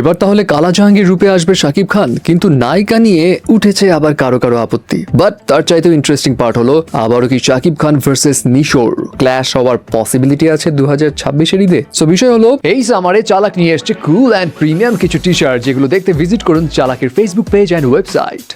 এবার তাহলে কালা জাহাঙ্গীর রূপে আসবে শাকিব খান, কিন্তু নায়িকা নিয়ে উঠেছে আবার কারও কারও আপত্তি। বাট তার চাইতেও ইন্টারেস্টিং পার্ট হলো, আবারও কি শাকিব খান ভার্সেস নিশোর? ক্ল্যাশ হওয়ার পসিবিলিটি আছে দু হাজার ছাব্বিশের ঈদে। সো বিষয় হলো, এই সামারে চালাক নিয়ে এসছে কুল অ্যান্ড প্রিমিয়াম কিছু টি শার্ট যেগুলো দেখতে ভিজিট করুন চালাকের ফেসবুক পেজ অ্যান্ড ওয়েবসাইট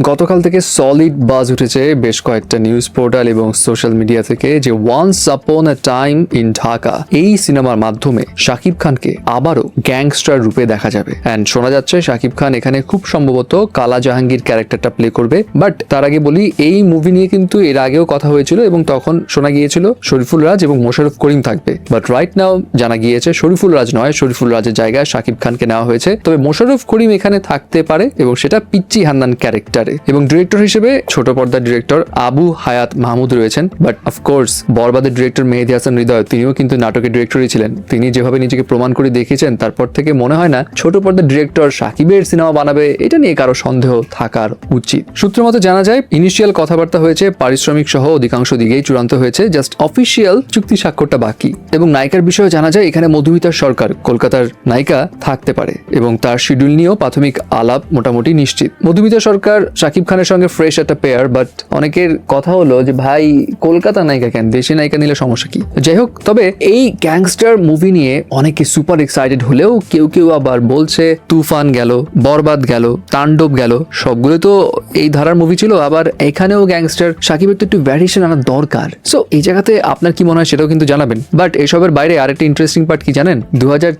গতকাল থেকে সলিড বাজ উঠেছে বেশ কয়েকটা নিউজ পোর্টাল এবং সোশ্যাল মিডিয়া থেকে যে once upon a time in Dhaka এই সিনেমার মাধ্যমে শাকিব খানকে আবারও গ্যাংস্টার রূপে দেখা যাবে। অ্যান্ড শোনা যাচ্ছে শাকিব খান এখানে খুব সম্ভবত কালা জাহাঙ্গীর ক্যারেক্টারটা প্লে করবে। বাট তার আগে বলি, এই মুভি নিয়ে কিন্তু এর আগেও কথা হয়েছিল এবং তখন শোনা গিয়েছিল শরীফুল রাজ এবং মোশারফ করিম থাকবে। বাট রাইট নাও জানা গিয়েছে শরীফুল রাজ নয়, শরীফুল রাজের জায়গায় শাকিব খানকে নেওয়া হয়েছে। তবে মোশারফ করিম এখানে থাকতে পারে এবং সেটা পিচ্চি হান্নান ক্যারেক্টারে। এবং ডিরেক্টর হিসেবে ছোট পর্দার ডিরেক্টর আবু হায়াত মাহমুদ রয়েছেন। বাট অফকোর্স বরবাদের ডিরেক্টর মেহেদি হাসান হৃদয়, তিনিও কিন্তু নাটকের ডিরেক্টরই ছিলেন। তিনি যেভাবে নিজেকে প্রমাণ করে দেখিয়েছেন, তারপর থেকে মনে হয় না ছোট পর্দার ডিরেক্টর সাকিবের সিনেমা বানাবে, এটা নিয়ে কারও সন্দেহ থাকার উচিত। সূত্র মতো জানা যায় ইনিশিয়াল কথাবার্তা হয়েছে, পারিশ্রমিক সহ অধিকাংশ দিকেই চূড়ান্ত হয়েছে জাস্ট অফিসিয়াল চুক্তি স্বাক্ষরটা বাকি। এবং নায়িকার বিষয়ে জানা যায়, এখানে মধুমিতার সরকার, কলকাতার নায়িকা থাকতে পারে। এবং তার শিডিউল নিয়েও প্রাথমিক আলাপ মোটামুটি নিশ্চিত। মধুমিতা সরকার শাকিব খানের সঙ্গে ফ্রেশ একটা পেয়ার বাট অনেকের কথা হলো যে, ভাই, কলকাতা নায়িকা কেন? দেশি নায়িকা নিলে সমস্যা কি? যাই হোক, তবে এই গ্যাংস্টার মুভি নিয়ে অনেকে সুপার এক্সাইটেড হলেও কেউ কেউ আবার বলছে, তুফান গেল, বরবাদ গেল, তাণ্ডব গেল। সবগুলো তো এই ধারার মুভি ছিল, আবার এখানেও গ্যাংস্টার সাকিবের তো একটু ভ্যারিয়েশন আনার দরকার। সো এই জায়গাতে আপনার কি মনে হয় সেটাও কিন্তু জানাবেন। বাট এসবের বাইরে আরেকটা ইন্টারেস্টিং পার্ট কি জানেন? দু হাজার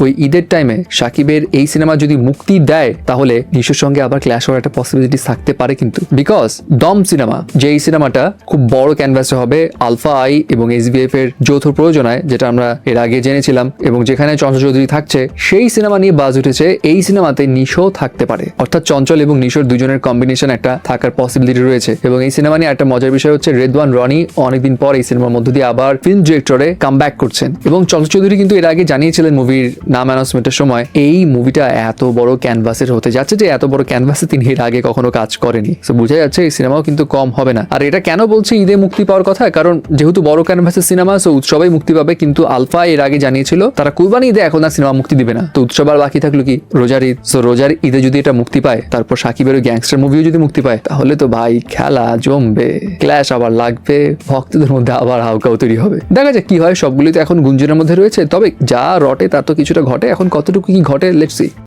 ওই ঈদের টাইমে সাকিবের এই সিনেমা যদি মুক্তি দেয়, তাহলে নিশোর সঙ্গে আবার ক্ল্যাশ হওয়ার একটা পসিবিলিটি থাকতে পারে কিন্তু। বিকজ দম সিনেমা যে এই সিনেমাটা খুব বড় ক্যানভাসে হবে আলফা আই এবং এসবিএফ এর যৌথ প্রয়োজনায়, যেটা আমরা এর আগে জেনেছিলাম, এবং যেখানে চঞ্চল চৌধুরী থাকছে, সেই সিনেমা নিয়ে বাজ উঠেছে, এই সিনেমাতে নিশো থাকতে পারে। অর্থাৎ চঞ্চল এবং নিশোর দুজনের কম্বিনেশন একটা থাকার পসিবিলিটি রয়েছে, এবং এই সিনেমা নিয়ে একটা মজার বিষয় হচ্ছে, রেদওয়ান, রনি অনেকদিন পর এই সিনেমার মধ্য দিয়ে আবার ফিল্ম ডিরেক্টরে কাম ব্যাক করছেন। এবং চঞ্চল চৌধুরী কিন্তু এর আগে জানিয়েছিলেন মুভির নাম অ্যানাউন্সমেন্টের সময়, এই মুভিটা এত বড় ক্যানভাসের হতে যাচ্ছে যে, এত বড় ক্যানভাসে তিনি এর আগে কখনো কাজ করেনি। তো বোঝা যাচ্ছে এই সিনেমাও কিন্তু কম হবে না। আর এটা কেন বলছি ঈদে মুক্তি পাওয়ার কথা? কারণ যেহেতু বড় ক্যানভাসের সিনেমা সো উৎসবেই মুক্তি পাবে, কিন্তু আলফা এর আগে জানিয়েছিল, তারা কুরবানি ঈদে এখন আর সিনেমা মুক্তি দিবে না। তো উৎসব আর বাকি থাকল কি? রোজার ঈদ। সো রোজার ঈদে যদি এটা মুক্তি পায়, তারপর সাকিবের গ্যাংস্টার মুভিও যদি মুক্তি পায়, তাহলে তো ভাই খেলা জমবে। ক্ল্যাশ আবার লাগবে, ভক্তদের মধ্যে আবার হাউকাও তৈরি হবে। দেখা যাক কি হয় সবগুলি তো এখন গুঞ্জনের মধ্যে রয়েছে। তবে যা রটে তার তো কিছুটা ঘটে। এখন কতটুকু কি ঘটে লেটসি